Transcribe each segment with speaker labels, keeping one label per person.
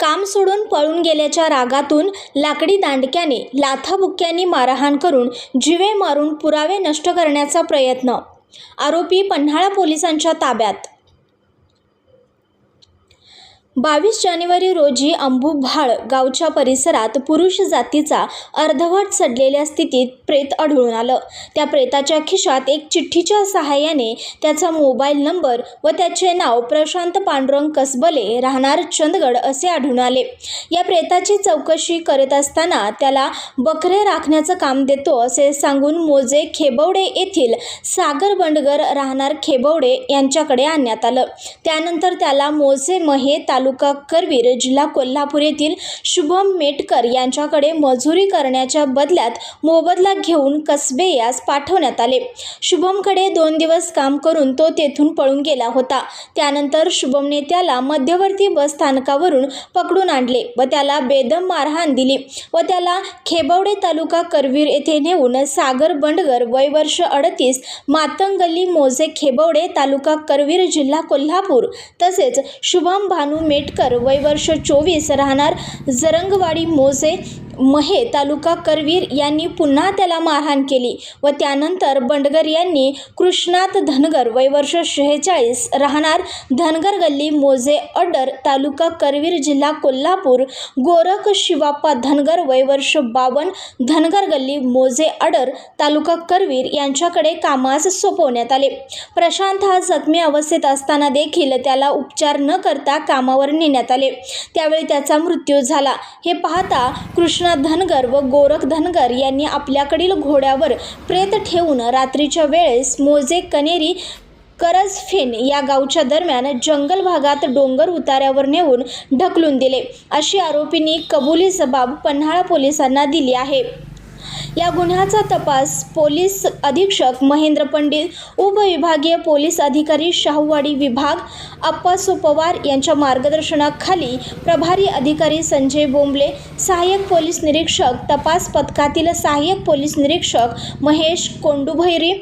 Speaker 1: काम सोडून पळून गेल्याच्या रागातून लाकडी दांडक्याने लाथाबुक्क्यांनी मारहाण करून जिवे मारून पुरावे नष्ट करण्याचा प्रयत्न आरोपी पन्हाळा पोलिसांच्या ताब्यात. बावीस जानेवारी रोजी अंबुभाळ गावच्या परिसरात पुरुष जातीचा अर्धवट सडलेल्या स्थितीत प्रेत आढळून आलं. त्या प्रेताच्या खिशात एक चिठ्ठीच्या सहाय्याने त्याचा मोबाईल नंबर व त्याचे नाव प्रशांत पांडुरंग कसबले राहणार चंदगड असे आढळून आले. या प्रेताची चौकशी करत असताना त्याला बकरे राखण्याचं काम देतो असे सांगून मोजे खेबवडे येथील सागर बंडगर राहणार खेबवडे यांच्याकडे आणण्यात आलं. त्यानंतर त्याला मोजे महे तालुका करवीर जिल्हा कोल्हापूर येथील शुभम मेटकर यांच्याकडे मजुरी करण्याच्या बदल्यात मोबदला घेऊन कसबे यास पाठवण्यात आले. शुभमकडे दोन दिवस काम करून तो तेथून पळून गेला होता. त्यानंतर शुभमने त्याला मध्यवर्ती बस स्थानकावरून पकडून आणले व त्याला बेदम मारहाण दिली व त्याला खेबवडे तालुका करवीर येथे नेऊन सागर बंडगर वय वर्ष अडतीस मातंगली मोजे खेबवडे तालुका करवीर जिल्हा कोल्हापूर तसेच शुभम भानू मेटकर वय वर्ष चोवीस राहणार जरंगवाडी मोजे महे तालुका करवीर यांनी पुन्हा त्याला मारहाण केली व त्यानंतर बंडगर यांनी कृष्णात धनगर वय वर्ष शेहेचाळीस राहणार धनगर गल्ली मोजे अडर तालुका करवीर जिल्हा कोल्हापूर गोरख शिवाप्पा धनगर वय वर्ष बावन धनगर गल्ली मोजे अडर तालुका करवीर यांच्याकडे कामास सोपवण्यात आले. प्रशांत हा जखमी अवस्थेत असताना देखील त्याला उपचार न करता कामावर नेण्यात आले. त्यावेळी त्याचा मृत्यू झाला. हे पाहता कृष्ण धनगर व गोरख धनगर यांनी आपल्याकडील घोड्यावर प्रेत ठेवून रात्रीच्या वेळेस मोजे कनेरी करजफेन या गावच्या दरम्यान जंगल भागात डोंगर उतार्यावर नेऊन ढकलून दिले. अशी आरोपींनी कबुली जबाब पन्हाळा पोलिसांना दिली आहे. या गुन्ह्याचा तपास पोलीस अधीक्षक महेंद्र पंडित उपविभागीय पोलीस अधिकारी शाहूवाडी विभाग अप्पासो पवार यांच्या मार्गदर्शनाखाली प्रभारी अधिकारी संजय बोंबले सहाय्यक पोलीस निरीक्षक तपास पथकातील सहाय्यक पोलीस निरीक्षक महेश कोंडुभैरी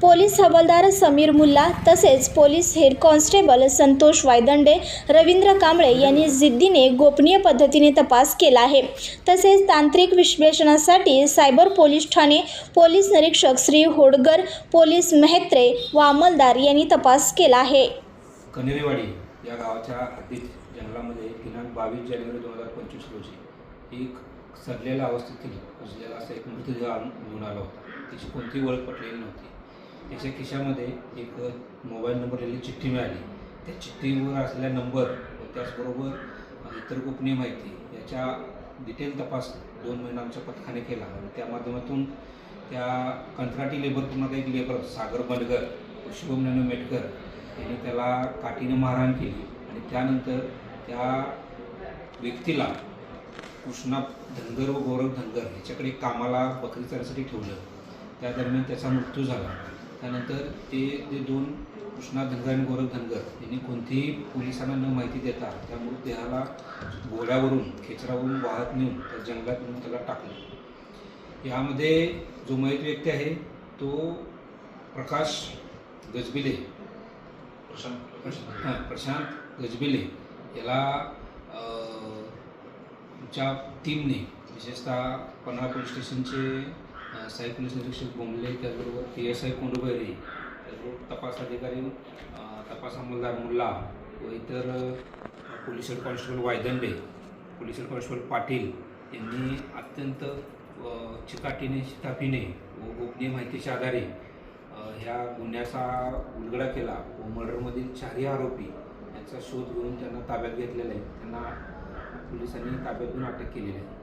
Speaker 1: पोलीस हवालदार समीर मुल्ला तसेच police head constable Santosh Waydande Ravindra Kamble यांनी जिद्दीने गोपनीय पद्धतीने तपास केला आहे. तसेच तांत्रिक विश्लेषणासाठी सायबर पोलीस पोलीस ठाणे पोलीस निरीक्षक श्री होडगर पोलीस मेहत्रे व अंमलदार यांनी तपास केला आहे.
Speaker 2: कनेरेवाडी या गावाच्या हद्दीत जंगलामध्ये दिनांक बावीस जानेवारी दोन हजार पंचवीस रोजी एक सडलेल्या अवस्थेतील कुजलेला असा एक मृतदेह घेऊन आला होता. त्याची कोणतीही ओळख पटलेली नव्हती. त्याच्या खिशामध्ये एक मोबाईल नंबर लिहिलेली चिठ्ठी मिळाली. त्या चिठ्ठीवर असलेला नंबर व त्याचबरोबर इतर गोपनीय माहिती याच्या डिटेल तपास. दोन महिना आमच्या पथकाने केला आणि त्या माध्यमातून त्या कंत्राटी लेबर पुन्हा एक लेबर सागर बंडगर शुभम नॅनो मेटकर यांनी त्याला काठीने मारहाण केली आणि त्यानंतर त्या व्यक्तीला कृष्णा धनगर व गौरव धनगर ह्याच्याकडे कामाला बकरी चरासाठी ठेवलं. त्या दरम्यान त्याचा मृत्यू झाला. त्यानंतर ते जे दोन कृष्णा धनगर आणि गौरव धनगर यांनी कोणतीही पोलिसांना न माहिती देता त्या मृतदेहाला घोड्यावरून खेचरावरून वाहत नेऊन त्या जंगलात नेऊन त्याला टाकलं. यामध्ये जो मयत व्यक्ती आहे तो प्रकाश गजबिले. प्रशांत हां प्रशांत गजबिले याला आमच्या टीमने विशेषतः पन्हाळा पोलीस स्टेशनचे अ, पोलीस निरीक्षक बोंबले त्याचबरोबर पी एस आय कोंडबैरे त्याचबरोबर तपास अधिकारी तपास अंमलदार मुल्ला व इतर police head constable Waydande police head constable Patil यांनी अत्यंत चिकाटीने शिताफीने व गोपनीय माहितीच्या आधारे ह्या गुन्ह्याचा उलगडा केला व मर्डरमधील चारही आरोपी यांचा शोध घेऊन त्यांना ताब्यात घेतलेला आहे. त्यांना पोलिसांनी ताब्यातून अटक केलेली आहे.